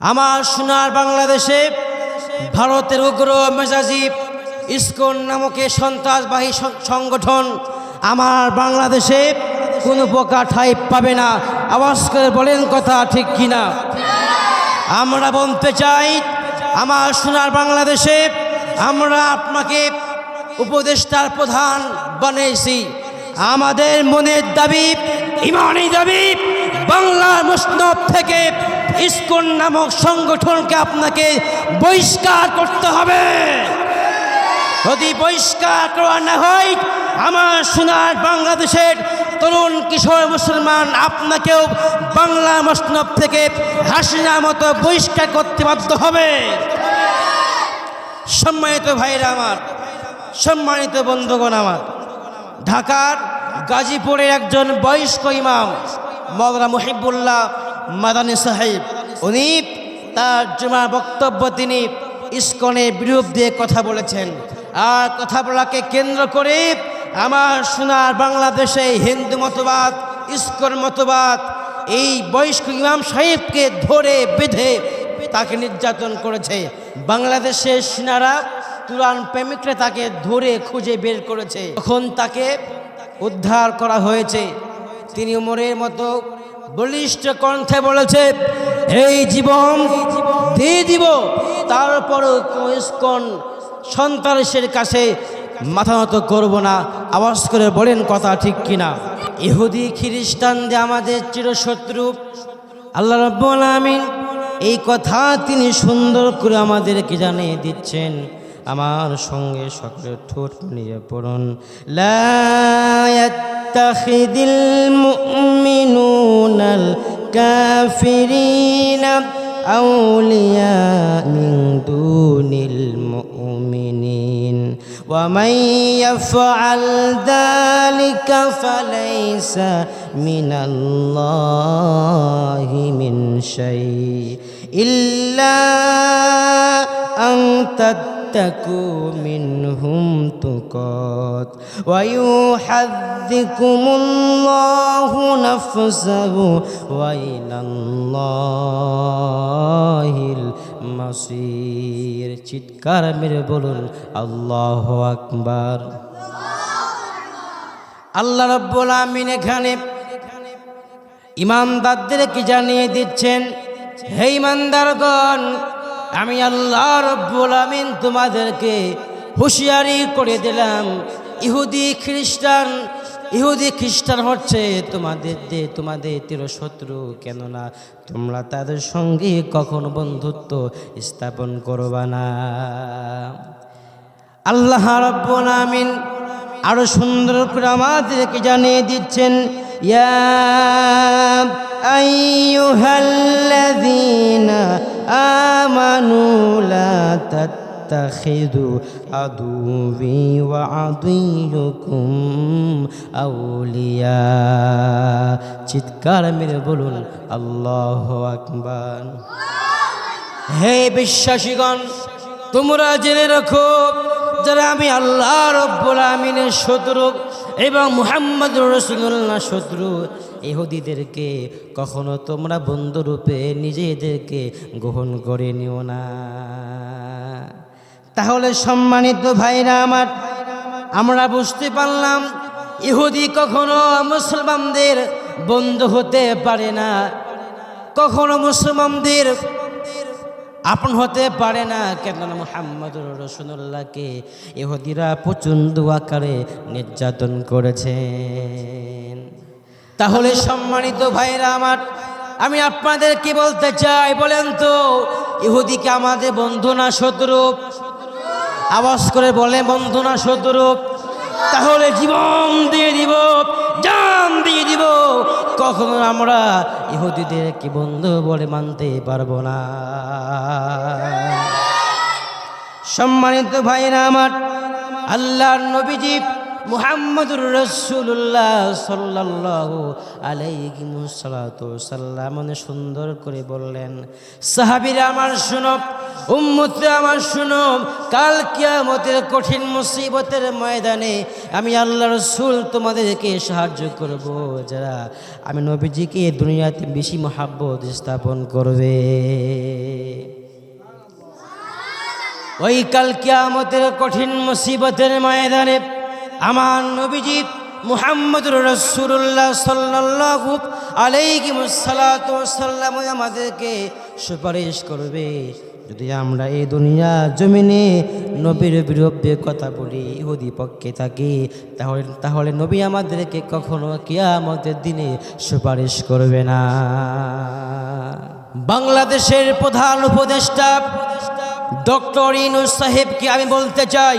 আমার সোনার বাংলাদেশে ভারতের উগ্র মেজাজি ইসকন নামকে সন্ত্রাসবাহী সংগঠন আমার বাংলাদেশে কোনো প্রকার ঠাই পাবে না। আওয়াজ করে বলেন কথা ঠিক কিনা। আমরা বলতে চাই, আমার সোনার বাংলাদেশে আমরা আপনাকে উপদেষ্টার প্রধান বানিয়েছি। আমাদের মনের দাবি, ইমানি দাবি, বাংলার মুসনব থেকে ইসকন নামক সংগঠনকে আপনাকে বহিষ্কার করতে হবে। যদি বহিষ্কার করা না হয়, আমার সোনার বাংলাদেশের তরুণ কিশোর মুসলমান আপনাকেও বাংলা মসনব থেকে হাসিনা মতো বহিষ্কার করতে বাধ্য হবে। সম্মানিত ভাইরা আমার, সম্মানিত বন্ধুগণ আমার, ঢাকার গাজীপুরের একজন বয়স্ক ইমাম মৌলানা মুহিবুল্লাহ মাদানী সাহেব, উনি তার জুমার বক্তব্য তিনি ইস্কনের বিরুদ্ধে কথা বলেছেন। আর কথা বলাকে কেন্দ্র করে আমার সোনার বাংলাদেশে হিন্দু মতবাদ, ইস্কন মতবাদ, এই বয়স্ক ইমাম সাহেবকে ধরে বেঁধে তাকে নির্যাতন করেছে। বাংলাদেশের সেনারা তুরান প্রেমিকরা তাকে ধরে খুঁজে বের করেছে। তখন তাকে উদ্ধার করা হয়েছে। তিনি উমরের মতো বলিষ্ঠ কণ্ঠে বলেছে, এই জীবন দিয়ে দিব, তারপরও কোন সন্ত্রাসের কাছে মাথা নত করব না। আওয়াজ করে বলেন কথা ঠিক কিনা। ইহুদি, খ্রিস্টান খ্রিস্টানদের আমাদের চিরশত্রু, আল্লাহ রব্বুল আমিন এই কথা তিনি সুন্দর করে আমাদেরকে জানিয়ে দিচ্ছেন। আমার সঙ্গে সকলে ঠোঁট নিয়ে পড়ুন। লায়াত্তাখিদিল الكافرين أولياء من دون المؤمنين. ومن يفعل ذلك فليس من الله من شيء إلا أن تتقوا تتقوا منهم تقات ويحذكم الله نفسه وإلى الله المصير চিৎকার মেরে বলুন আল্লাহ আকবার আল্লাহ রব্বুল আমিন এখানে ইমানদারদেরকে জানিয়ে দিচ্ছেন হে ইমানদারগণ আমি আল্লাহ রব্বুল আমিন তোমাদেরকে হুঁশিয়ারি করে দিলাম। ইহুদি খ্রিস্টান ইহুদি খ্রিস্টান হচ্ছে তোমাদের দে, তোমাদের শত্রু কেননা তোমরা তাদের সঙ্গে কখনো বন্ধুত্ব স্থাপন করবা না। আল্লাহ রব্বুল আমিন আরও সুন্দর করে আমাদেরকে জানিয়ে দিচ্ছেন, ইয়া আইয়ুহাল্লাযীনা লা তাত্তাখিযু আদুওয়ি ওয়া আদুইয়ুকুম আউলিয়া চিৎকার মেরে বলুন, আল্লাহু আকবার। হে বিশ্বাসীগণ, তোমরা জেনে রাখো, যারা আমি আল্লাহ রব্বুল আমিনের শত্রু এবং মুহাম্মদ রসুল্লাহ শত্রু ইহুদিদেরকে কখনো তোমরা বন্ধুরূপে নিজেদেরকে গ্রহণ করে নিও না। তাহলে সম্মানিত ভাইরা আমার, আমরা বুঝতে পারলাম ইহুদি কখনো মুসলমানদের বন্ধু হতে পারে না। কখনো মুসলমানদের আপন হতে পারে না কেননা মোহাম্মদ রসুল্লাহকে ইহুদিরা প্রচণ্ড আকারে নির্যাতন করেছেন। তাহলে সম্মানিত ভাইরা আমার, আমি আপনাদের কি বলতে চাই, বলেন তো ইহুদিকে আমাদের বন্ধু না শত্রু? আওয়াজ করে বলে, বন্ধু না শত্রু? তাহলে জীবন দিয়ে কখনো আমরা ইহুদিদের কি বন্ধু বলে মানতে পারব না। সম্মানিত ভাইরা আমার আল্লাহর নবীজি মুহাম্মদুর রসুল্লাহ সাল্লাহ সাল্লাম সুন্দর করে বললেন, সাহাবিরা আমার শুনব উম্মতে আমার শুনো, কাল কিয়ামতের কঠিন মুসিবতের ময়দানে আমি আল্লাহ রসুল তোমাদেরকে সাহায্য করব। যারা আমি নবীজিকে দুনিয়াতে বেশি মহাব্বত স্থাপন করবে। ওই কাল কিয়ামতের কঠিন মুসিবতের ময়দানে আমার নবীজি মুহাম্মদুর রসুল্লাহ সাল্লাল্লাহু আলাইহি সাল্লাম আমাদেরকে সুপারিশ করবে। যদি আমরা এই দুনিয়া জমিনে নবীর বিরুদ্ধে কথা বলি, ইহুদি পক্ষে থাকি, তাহলে তাহলে নবী আমাদেরকে কখনো কিয়ামতের দিনে সুপারিশ করবে না। বাংলাদেশের প্রধান উপদেষ্টা ডক্টর ইনুস সাহেবকে আমি বলতে চাই